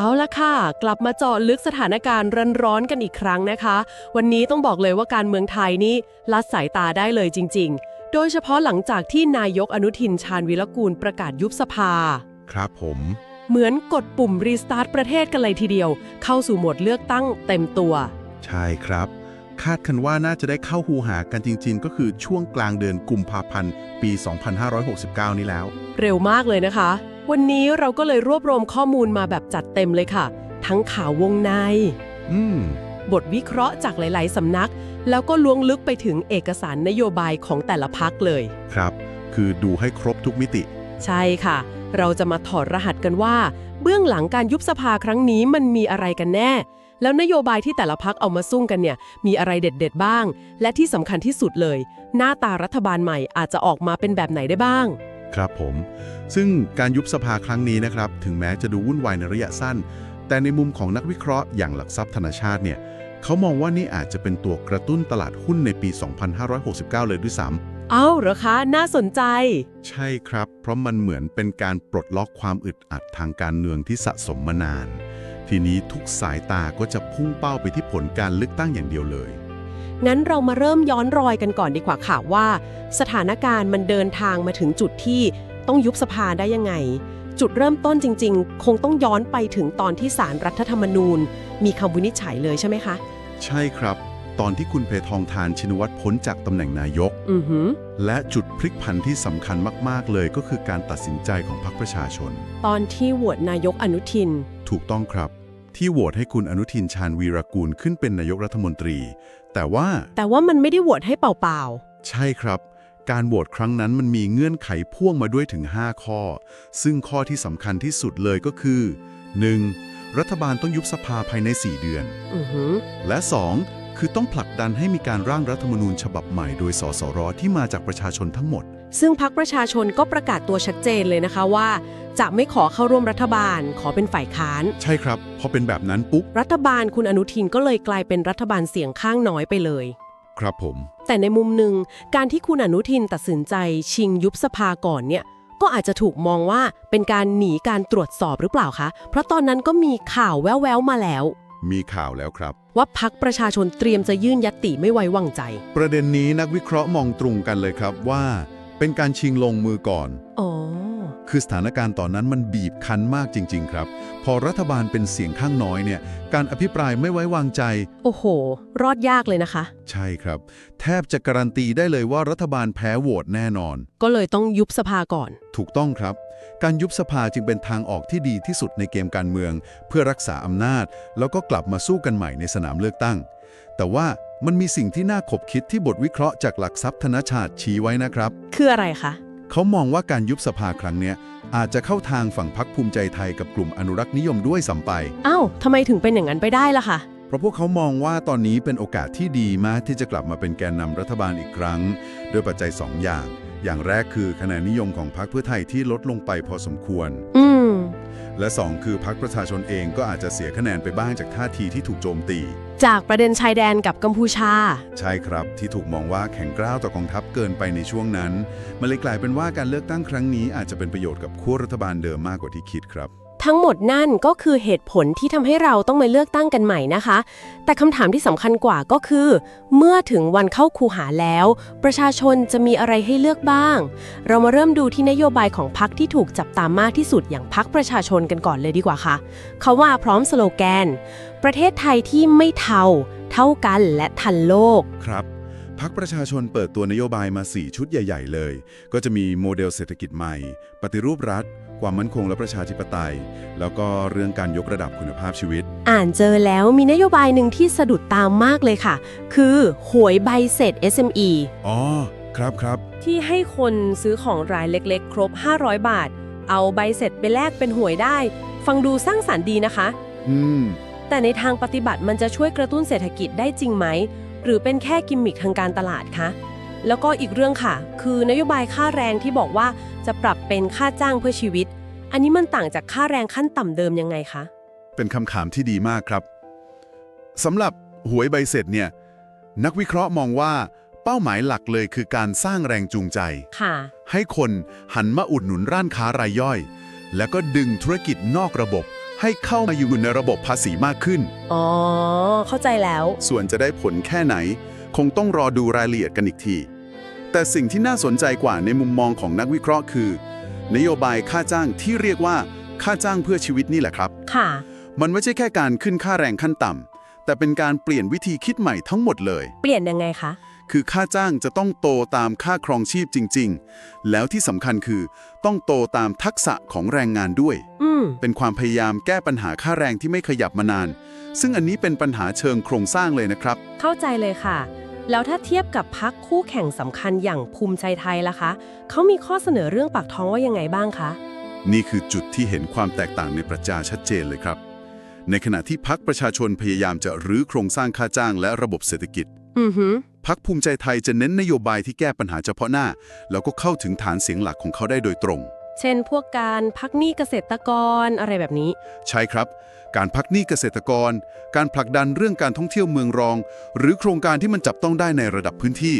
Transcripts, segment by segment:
เอาละค่ะ กลับมาเจาะลึกสถานการณ์ร้อนๆกันอีกครั้งนะคะ วันนี้ต้องบอกเลยว่าการเมืองไทยนี่ลัดสายตาได้เลยจริง ๆ โดยเฉพาะหลังจากที่นายกอนุทินชาญวิรกูลประกาศยุบสภา ครับผม เหมือนกดปุ่มรีสตาร์ทประเทศกันเลยทีเดียว เข้าสู่โหมดเลือกตั้งเต็มตัว ใช่ครับ คาดกันว่าน่าจะได้เข้าหูหากันจริง ๆ ก็คือช่วงกลางเดือนกุมภาพันธ์ปี 2569 นี้แล้ว เร็วมากเลยนะคะ วันนี้เราก็เลยรวบรวมข้อมูลมาแบบจัดเต็มเลยค่ะ ทั้งข่าววงใน อืม บทวิเคราะห์จากหลาย ๆ สำนัก แล้วก็ล้วงลึกไปถึงเอกสารนโยบายของแต่ละพักเลย ครับ คือดูให้ครบทุกมิติ ใช่ค่ะ เราจะมาถอดรหัสกันว่า เบื้องหลังการยุบสภาครั้งนี้มันมีอะไรกันแน่ แล้วนโยบายที่แต่ละพักเอามาซุ่งกันเนี่ย มีอะไรเด็ด ๆ บ้าง และที่สำคัญที่สุดเลย หน้าตารัฐบาลใหม่อาจจะออกมาเป็นแบบไหนได้บ้าง ครับผม ซึ่งการยุบสภาครั้งนี้นะครับ ถึงแม้จะดูวุ่นวายในระยะสั้น แต่ในมุมของนักวิเคราะห์อย่างหลักทรัพย์ธนาชาติเนี่ยเขามองว่านี่อาจจะเป็นตัวกระตุ้นตลาดหุ้นในปี 2569 เลยด้วยซ้ำเอ้าเหรอคะ น่าสนใจ ใช่ครับ เพราะมันเหมือนเป็นการปลดล็อกความอึดอัดทางการเมืองที่สะสมมานาน ทีนี้ทุกสายตาก็จะพุ่งเป้าไปที่ผลการเลือกตั้งอย่างเดียวเลย งั้นเรามาเริ่มย้อนรอยกันก่อนดีกว่าค่ะว่า สถานการณ์มันเดินทางมาถึงจุดที่ต้องยุบสภาได้ยังไง จุดเริ่มต้นจริง ๆ คงต้องย้อนไปถึงตอนที่สารรัฐธรรมนูญ มีคำวินิจฉัยเลยใช่ไหมคะ ใช่ครับ ตอนที่คุณเพทองทานชินวัตรพ้นจากตำแหน่งนายก อือหือ และจุดพลิกผันที่สำคัญมาก ๆ เลยก็คือการตัดสินใจของพรรคประชาชน ตอนที่โหวตนายกอนุทิน ถูกต้องครับ ที่โหวตให้คุณอนุทินชาญวีรกูลขึ้นเป็นนายกรัฐมนตรี แต่ว่า แต่ว่ามันไม่ได้โหวตให้เปล่าใช่ครับ การโหวตครั้งนั้นมันมีเงื่อนไขพ่วงมาด้วยถึง 5 ข้อ ซึ่งข้อที่สำคัญที่สุดเลยก็คือ 1. รัฐบาลต้องยุบสภาภายใน 4 เดือน ๆอือหือและ 2. คือต้องผลักดันให้มีการร่างรัฐธรรมนูญฉบับใหม่โดยสสรที่มาจากประชาชนทั้งหมด ซึ่งพักประชาชนก็ประกาศตัวชัดเจนเลยนะคะว่า จะไม่ขอเข้าร่วมรัฐบาล ขอเป็นฝ่ายค้าน ใช่ครับพอเป็นแบบนั้นปุ๊บรัฐบาลคุณอนุทินก็เลยกลายเป็นรัฐบาลเสียงข้างน้อยไปเลย ครับผม แต่ในมุมหนึ่งการที่คุณอนุทินตัดสินใจชิงยุบสภาก่อนเนี่ยก็อาจจะถูกมองว่าเป็นการหนีการตรวจสอบหรือเปล่าคะ เพราะตอนนั้นก็มีข่าวแว่วๆมาแล้ว มีข่าวแล้วครับ ว่าพักประชาชนเตรียมจะยื่นยตติไม่ไว้วางใจ ประเด็นนี้นักวิเคราะห์มองตรงกันเลยครับว่า เป็นการชิงลงมือก่อนอ๋อคือสถานการณ์ตอนนั้นมันบีบคั้นมากจริง ๆ ครับ พอรัฐบาลเป็นเสียงข้างน้อยเนี่ย การอภิปรายไม่ไว้วางใจ โอ้โห รอดยากเลยนะคะ ใช่ครับ แทบจะการันตีได้เลยว่ารัฐบาลแพ้โหวตแน่นอน ก็เลยต้องยุบสภาก่อน ถูกต้องครับ การยุบสภาจึงเป็นทางออกที่ดีที่สุดในเกมการเมือง เพื่อรักษาอำนาจ แล้วก็กลับมาสู้กันใหม่ในสนามเลือกตั้ง แต่ว่ามันมีสิ่งที่น่าขบคิดที่บทวิเคราะห์จากหลักทรัพย์ธนชาติชี้ไว้นะครับ คืออะไรคะเขามองว่าการยุบสภาครั้งเนี้ยอาจจะเข้าทางฝั่งพรรคภูมิใจไทยกับกลุ่มอนุรักษ์นิยมด้วยซ้ำไปอ้าวทำไมถึงเป็นอย่างนั้นไปได้ล่ะคะ เพราะพวกเขามองว่าตอนนี้เป็นโอกาสที่ดีมากที่จะกลับมาเป็นแกนนำรัฐบาลอีกครั้งด้วยปัจจัย2อย่าง อย่างแรกคือคะแนนนิยมของพรรคเพื่อไทยที่ลดลงไปพอสมควรอืมและ 2 คือพรรคประชาชนเองก็อาจจะเสียคะแนนไปบ้างจากท่าทีที่ถูกโจมตี จากประเด็นชายแดนกับกัมพูชา ใช่ครับที่ถูกมองว่าแข็งกร้าวต่อกองทัพเกินไปในช่วงนั้น มันเลยกลายเป็นว่าการเลือกตั้งครั้งนี้อาจจะเป็นประโยชน์กับขั้วรัฐบาลเดิมมากกว่าที่คิดครับ ทั้งหมดนั่นก็คือเหตุผลที่ทำให้เราต้องมาเลือกตั้งกันใหม่นะคะ แต่คำถามที่สำคัญกว่าก็คือ เมื่อถึงวันเข้าคูหาแล้ว ประชาชนจะมีอะไรให้เลือกบ้าง เรามาเริ่มดูที่นโยบายของพรรคที่ถูกจับตามมากที่สุดอย่างพรรคประชาชนกันก่อนเลยดีกว่าค่ะ เขาว่าพร้อมสโลแกน ประเทศไทยที่ไม่เท่าเท่ากันและทันโลก ครับพักประชาชนเปิดตัวนโยบายมา 4 ชุดใหญ่ ๆ เลย ก็จะมีโมเดลเศรษฐกิจใหม่ ปฏิรูปรัฐ ความมั่นคงและประชาธิปไตย แล้วก็เรื่องการยกระดับคุณภาพชีวิต อ่านเจอแล้วมีนโยบายหนึ่งที่สะดุดตามมากเลยค่ะ คือหวยใบเสร็จ SME อ๋อ ครับครับ ที่ให้คนซื้อของรายเล็กๆ ครบ 500 บาท เอาใบเสร็จไปแลกเป็นหวยได้ ฟังดูสร้างสารรค์ดีนะคะ อืม แต่ในทางปฏิบัติมันจะช่วยกระตุ้นเศรษฐกิจได้จริงไหม หรือเป็นแค่กิมมิคทางการตลาดคะแล้วก็อีกเรื่องค่ะ คือนโยบายค่าแรงที่บอกว่าจะปรับเป็นค่าจ้างเพื่อชีวิต อันนี้มันต่างจากค่าแรงขั้นต่ำเดิมยังไงคะ เป็นคำถามที่ดีมากครับสำหรับหวยใบเสร็จเนี่ย นักวิเคราะห์มองว่าเป้าหมายหลักเลยคือการสร้างแรงจูงใจ ค่ะ ให้คนหันมาอุดหนุนร้านค้ารายย่อย แล้วก็ดึงธุรกิจนอกระบบ ให้เข้ามาอยู่ในระบบภาษีมากขึ้น อ๋อ เข้าใจแล้ว ส่วนจะได้ผลแค่ไหน คงต้องรอดูรายละเอียดกันอีกที แต่สิ่งที่น่าสนใจกว่าในมุมมองของนักวิเคราะห์คือ นโยบายค่าจ้างที่เรียกว่าค่าจ้างเพื่อชีวิตนี่แหละครับ ค่ะ มันไม่ใช่แค่การขึ้นค่าแรงขั้นต่ำแต่เป็นการเปลี่ยนวิธีคิดใหม่ทั้งหมดเลย เปลี่ยนยังไงคะ คือค่าจ้างจะต้องโตตามค่าครองชีพจริง ๆ แล้วที่สำคัญคือต้องโตตามทักษะของแรงงานด้วย อืม เป็นความพยายามแก้ปัญหาค่าแรงที่ไม่ขยับมานาน ซึ่งอันนี้เป็นปัญหาเชิงโครงสร้างเลยนะครับ เข้าใจเลยค่ะ แล้วถ้าเทียบกับพักคู่แข่งสำคัญอย่างภูมิใจไทยล่ะคะ เขามีข้อเสนอเรื่องปากท้องว่ายังไงบ้างคะ นี่คือจุดที่เห็นความแตกต่างในประชาชัดเจนเลยครับ ในขณะที่พักประชาชนพยายามจะรื้อโครงสร้างค่าจ้างและระบบเศรษฐกิจอือหือพักภูมิใจไทยจะเน้นนโยบายที่แก้ปัญหาเฉพาะหน้า แล้วก็เข้าถึงฐานเสียงหลักของเขาได้โดยตรง เช่น พวกการพักหนี้เกษตรกรอะไรแบบนี้ ใช่ครับ การพักหนี้เกษตรกร การผลักดันเรื่องการท่องเที่ยวเมืองรอง หรือโครงการที่มันจับต้องได้ในระดับพื้นที่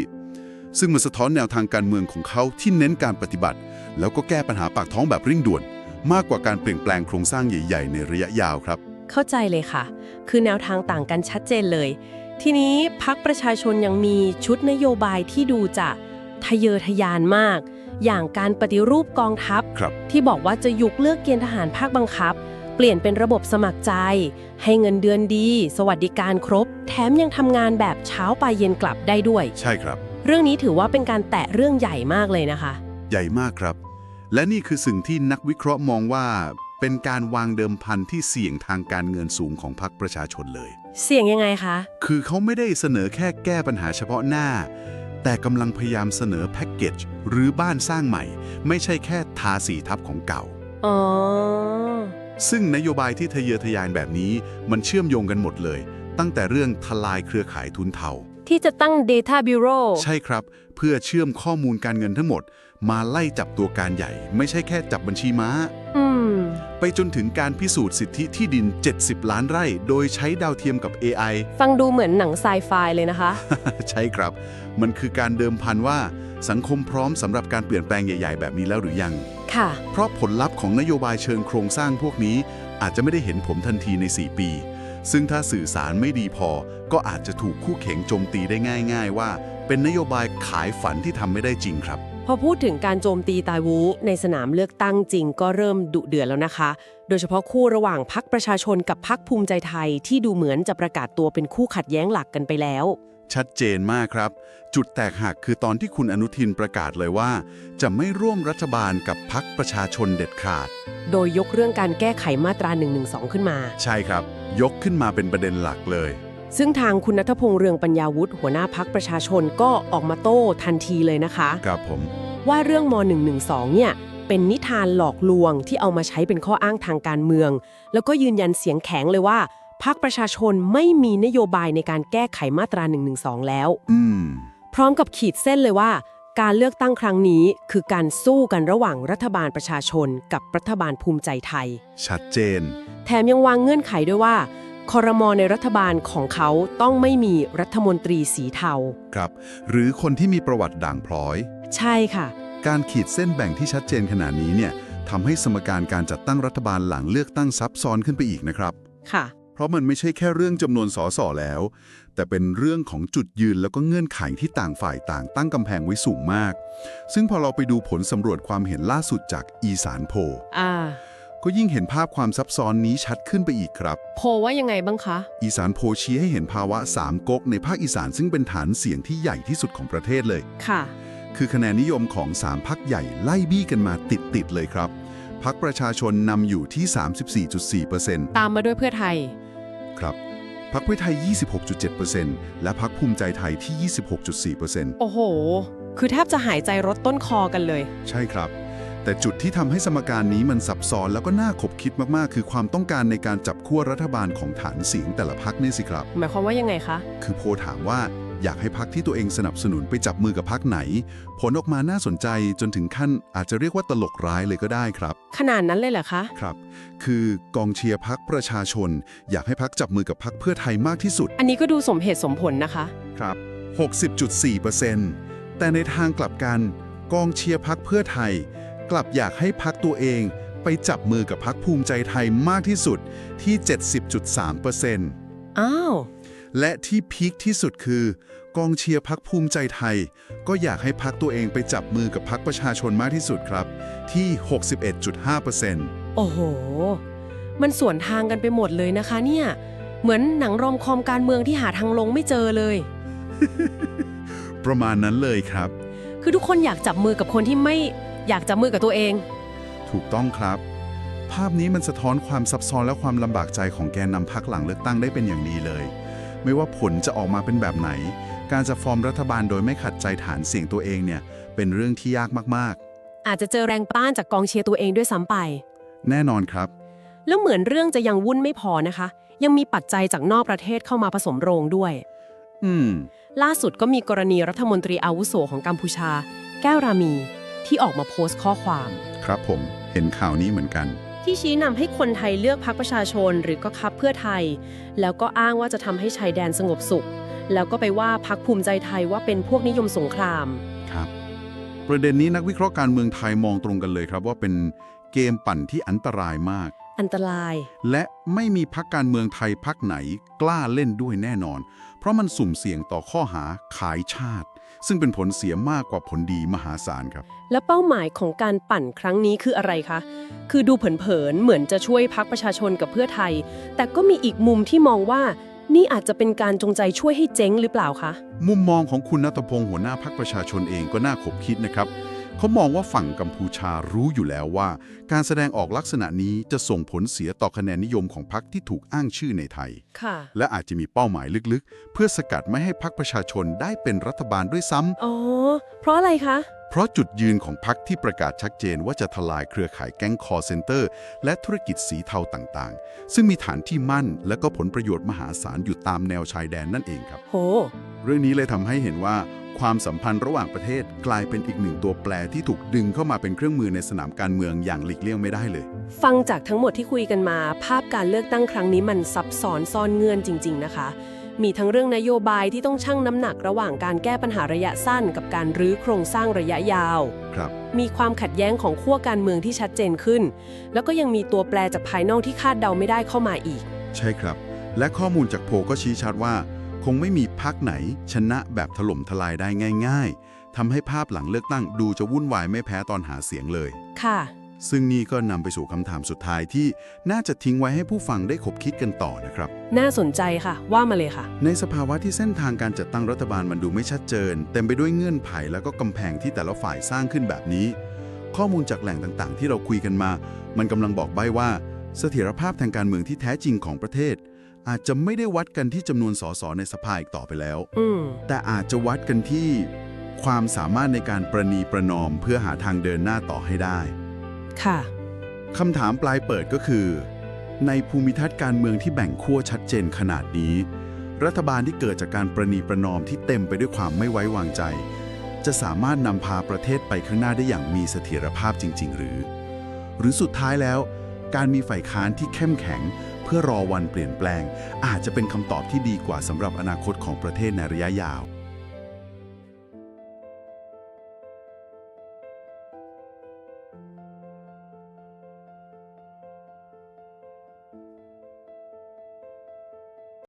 ซึ่งมันสะท้อนแนวทางการเมืองของเขาที่เน้นการปฏิบัติ แล้วก็แก้ปัญหาปากท้องแบบเร่งด่วน มากกว่าการเปลี่ยนแปลงโครงสร้างใหญ่ๆ ในระยะยาวครับ เข้าใจเลยค่ะ คือแนวทางต่างกันชัดเจนเลย ทีนี้พักประชาชนยังมีชุดนโยบายที่ดูจะทะเยอทะยานมาก อย่างการปฏิรูปกองทัพ ครับ ที่บอกว่าจะยุกเลิกเกณฑ์ทหารภาคบังคับ เปลี่ยนเป็นระบบสมัครใจ ให้เงินเดือนดี สวัสดิการครบ แถมยังทำงานแบบเช้าไปเย็นกลับได้ด้วย ใช่ครับ เรื่องนี้ถือว่าเป็นการแตะเรื่องใหญ่มากเลยนะคะ ใหญ่มากครับ และนี่คือสิ่งที่นักวิเคราะห์มองว่า เป็นการวางเดิมพันที่เสี่ยงทางการเงินสูงของพรรคประชาชนเลย เสี่ยงยังไงคะ คือเขาไม่ได้เสนอแค่แก้ปัญหาเฉพาะหน้า แต่กำลังพยายามเสนอแพ็กเกจหรือบ้านสร้างใหม่ ไม่ใช่แค่ทาสีทับของเก่า อ๋อ ซึ่งนโยบายที่ทะเยอทะยานแบบนี้มันเชื่อมโยงกันหมดเลย ตั้งแต่เรื่องทลายเครือข่ายทุนเทา ที่จะตั้ง Data Bureau ใช่ครับ เพื่อเชื่อมข้อมูลการเงินทั้งหมด มาไล่จับตัวการใหญ่ ไม่ใช่แค่จับบัญชีม้า อืม ไปจนถึงการพิสูจน์สิทธิที่ดิน 70 ล้านไร่ โดยใช้ดาวเทียมกับ AI ฟังดูเหมือนหนังไซไฟเลยนะคะ ใช่ครับ มันคือการเดิมพันว่า สังคมพร้อมสำหรับการเปลี่ยนแปลงใหญ่ ๆ แบบนี้แล้วหรือยัง ค่ะ เพราะผลลัพธ์ของนโยบายเชิงโครงสร้างพวกนี้ อาจจะไม่ได้เห็นผลทันทีใน 4 ปี ซึ่งถ้าสื่อสารไม่ดีพอ ก็อาจจะถูกคู่เข็งโจมตีได้ง่าย ๆ ว่า เป็นนโยบายขายฝันที่ทำไม่ได้จริงครับ พอพูดถึงการโจมตีตายวูในสนามเลือกตั้งจริงก็เริ่มดุเดือดแล้วนะคะ โดยเฉพาะคู่ระหว่างพักประชาชนกับพักภูมิใจไทยที่ดูเหมือนจะประกาศตัวเป็นคู่ขัดแย้งหลักกันไปแล้ว ชัดเจนมากครับ จุดแตกหักคือตอนที่คุณอนุทินประกาศเลยว่า จะไม่ร่วมรัฐบาลกับพักประชาชนเด็ดขาด โดยยกเรื่องการแก้ไขมาตรา1นึขึ้นมา ใช่ครับ ยกขึ้นมาเป็นประเด็นหลักเลย ซึ่งทางคุณนัทพงษ์เรืองปัญญาวุฒิหัวหน้าพักประชาชนก็ออกมาโต้ทันทีเลยนะคะ ครับผม ว่าเรื่องม .112 เนี่ยเป็นนิทานหลอกลวงที่เอามาใช้เป็นข้ออ้างทางการเมือง แล้วก็ยืนยันเสียงแข็งเลยว่าพรรคประชาชนไม่มีนโยบายในการแก้ไขมาตรา112แล้ว อืม พร้อมกับขีดเส้นเลยว่า การเลือกตั้งครั้งนี้คือการสู้กันระหว่างรัฐบาลประชาชน กับรัฐบาลภูมิใจไทย ชัดเจน แถมยังวางเงื่อนไขด้วยว่า คอรมอในรัฐบาลของเขาต้องไม่มีรัฐมนตรีสีเทา ครับ หรือคนที่มีประวัติด่างพร้อย ใช่ค่ะ การขีดเส้นแบ่งที่ชัดเจนขนาดนี้เนี่ยทำให้สมการการจัดตั้งรัฐบาลหลังเลือกตั้งซับซ้อนขึ้นไปอีกนะครับ ค่ะ เพราะมันไม่ใช่แค่เรื่องจำนวนสสแล้ว แต่เป็นเรื่องของจุดยืนแล้วก็เงื่อนไขที่ต่างฝ่ายต่างตั้งกำแพงไว้สูงมาก ซึ่งพอเราไปดูผลสำรวจความเห็นล่าสุดจากอีสานโพลอ่า ก็ยิ่งเห็นภาพความซับซ้อนนี้ชัดขึ้นไปอีกครับ โพว่ายังไงบ้างคะ อีสานโพลชี้ให้เห็นภาวะสามก๊กในภาคอีสานซึ่งเป็นฐานเสียงที่ใหญ่ที่สุดของประเทศเลย ค่ะ คือคะแนนนิยมของ3พักใหญ่ไล่บี้กันมาติดๆเลยครับพักประชาชนนำอยู่ที่ 34.4%ตามมาด้วยเพื่อไทย ครับพักเพื่อไทย 26.7%และพักภูมิใจไทยที่ 26.4%โอ้โห คือแทบจะหายใจรถต้นคอกันเลย ใช่ครับ แต่จุดที่ทำให้สมการนี้มันซับซ้อนแล้วก็น่าขบคิดมากๆ คือความต้องการในการจับขั้วรัฐบาลของฐานเสียงแต่ละพักนี่สิครับ หมายความว่ายังไงคะ คือโพลถามว่าอยากให้พักที่ตัวเองสนับสนุนไปจับมือกับพักไหน ผลออกมาน่าสนใจจนถึงขั้นอาจจะเรียกว่าตลกร้ายเลยก็ได้ครับ ขนาดนั้นเลยเหรอคะ ครับ คือกองเชียร์พักประชาชน อยากให้พักจับมือกับพักเพื่อไทยมากที่สุด อันนี้ก็ดูสมเหตุสมผลนะคะ ครับ 60.4%แต่ในทางกลับกัน กองเชียร์พักเพื่อไทย กลับอยากให้พักตัวเองไปจับมือกับพักภูมิใจไทยมากที่สุดที่ 70.3%อ้าว และที่พีคที่สุดคือกองเชียร์พักภูมิใจไทย ก็อยากให้พักตัวเองไปจับมือกับพักประชาชนมากที่สุดครับ ที่ 61.5%โอ้โห มันสวนทางกันไปหมดเลยนะคะเนี่ย เหมือนหนังรอมคอมการเมืองที่หาทางลงไม่เจอเลย ประมาณนั้นเลยครับ คือทุกคนอยากจับมือกับคนที่ไม่ อยากจับมือกับตัวเอง ถูกต้องครับ ภาพนี้มันสะท้อนความซับซ้อนและความลำบากใจของแกนนำพักหลังเลือกตั้งได้เป็นอย่างดีเลย ไม่ว่าผลจะออกมาเป็นแบบไหน การจะฟอร์มรัฐบาลโดยไม่ขัดใจฐานเสียงตัวเองเนี่ย เป็นเรื่องที่ยากมากอาจจะเจอแรงต้านจากกองเชียร์ตัวเองด้วยซ้ำไป ๆ แน่นอนครับ แล้วเหมือนเรื่องจะยังวุ่นไม่พอนะคะ ยังมีปัจจัยจากนอกประเทศเข้ามาผสมโรงด้วย อืม ล่าสุดก็มีกรณีรัฐมนตรีอาวุโสของกัมพูชา แก้วรามี ที่ออกมาโพสต์ข้อความ ครับผมเห็นข่าวนี้เหมือนกัน ที่ชี้นำให้คนไทยเลือกพรรคประชาชนหรือก็คับเพื่อไทย แล้วก็อ้างว่าจะทำให้ชายแดนสงบสุข แล้วก็ไปว่าพรรคภูมิใจไทยว่าเป็นพวกนิยมสงคราม ครับ ประเด็นนี้นักวิเคราะห์การเมืองไทยมองตรงกันเลยครับว่าเป็นเกมปั่นที่อันตรายมาก อันตราย และไม่มีพักการเมืองไทยพักไหนกล้าเล่นด้วยแน่นอน เพราะมันสุ่มเสี่ยงต่อข้อหาขายชาติ ซึ่งเป็นผลเสียมากกว่าผลดีมหาศาลครับ แล้วเป้าหมายของการปั่นครั้งนี้คืออะไรคะ คือดูเผินๆเหมือนจะช่วยพักประชาชนกับเพื่อไทย แต่ก็มีอีกมุมที่มองว่า นี่อาจจะเป็นการจงใจช่วยให้เจ๊งหรือเปล่าคะ มุมมองของคุณนัตพงศ์หัวหน้าพักประชาชนเองก็น่าขบคิดนะครับ เขามองว่าฝั่งกัมพูชารู้อยู่แล้วว่า การแสดงออกลักษณะนี้จะส่งผลเสียต่อคะแนนนิยมของพรรคที่ถูกอ้างชื่อในไทย ค่ะ และอาจจะมีเป้าหมายลึกๆ เพื่อสกัดไม่ให้พรรคประชาชนได้เป็นรัฐบาลด้วยซ้ำ อ๋อ เพราะอะไรคะ เพราะจุดยืนของพรรคที่ประกาศชัดเจนว่าจะทลายเครือข่ายแก๊งคอร์เซนเตอร์ และธุรกิจสีเทาต่างๆ ซึ่งมีฐานที่มั่น และก็ผลประโยชน์มหาศาลอยู่ตามแนวชายแดนนั่นเองครับ โห เรื่องนี้เลยทำให้เห็นว่า ความสัมพันธ์ระหว่างประเทศกลายเป็นอีกหนึ่งตัวแปรที่ถูกดึงเข้ามาเป็นเครื่องมือในสนามการเมืองอย่างหลีกเลี่ยงไม่ได้เลย ฟังจากทั้งหมดที่คุยกันมา ภาพการเลือกตั้งครั้งนี้มันซับซ้อนซ่อนเงื่อนจริง ๆ นะคะ มีทั้งเรื่องนโยบายที่ต้องชั่งน้ำหนักระหว่างการแก้ปัญหาระยะสั้น กับการรื้อโครงสร้างระยะยาว ครับ มีความขัดแย้งของขั้วการเมืองที่ชัดเจนขึ้น แล้วก็ยังมีตัวแปรจากภายนอกที่คาดเดาไม่ได้เข้ามาอีก ใช่ครับ และข้อมูลจากโพลก็ชี้ชัดว่า คงไม่มีพักไหนชนะแบบถล่มทลายได้ง่าย ๆทำให้ภาพหลังเลือกตั้งดูจะวุ่นวายไม่แพ้ตอนหาเสียงเลย ค่ะ ซึ่งนี่ก็นำไปสู่คำถามสุดท้ายที่น่าจะทิ้งไว้ให้ผู้ฟังได้คบคิดกันต่อนะครับ น่าสนใจค่ะ ว่ามาเลยค่ะ ในสภาวะที่เส้นทางการจัดตั้งรัฐบาลมันดูไม่ชัดเจน เต็มไปด้วยเงื่อนไขแล้วก็กำแพงที่แต่ละฝ่ายสร้างขึ้นแบบนี้ ข้อมูลจากแหล่งต่างๆ ที่เราคุยกันมา มันกำลังบอกใบ้ว่า เสถียรภาพทางการเมืองที่แท้จริงของประเทศ อาจจะไม่ได้วัดกันที่จำนวนสสในสภาอีกต่อไปแล้ว อืม แต่อาจจะวัดกันที่ความสามารถในการประนีประนอมเพื่อหาทางเดินหน้าต่อให้ได้ ค่ะ คำถามปลายเปิดก็คือ ในภูมิทัศน์การเมืองที่แบ่งขั้วชัดเจนขนาดนี้ รัฐบาลที่เกิดจากการประนีประนอมที่เต็มไปด้วยความไม่ไว้วางใจ จะสามารถนำพาประเทศไปข้างหน้าได้อย่างมีเสถียรภาพจริง ๆ หรือ หรือสุดท้ายแล้ว การมีฝ่ายค้านที่เข้มแข็งเพื่อรอวันเปลี่ยนแปลง อาจจะเป็นคำตอบที่ดีกว่าสำหรับอนาคตของประเทศในระยะยาว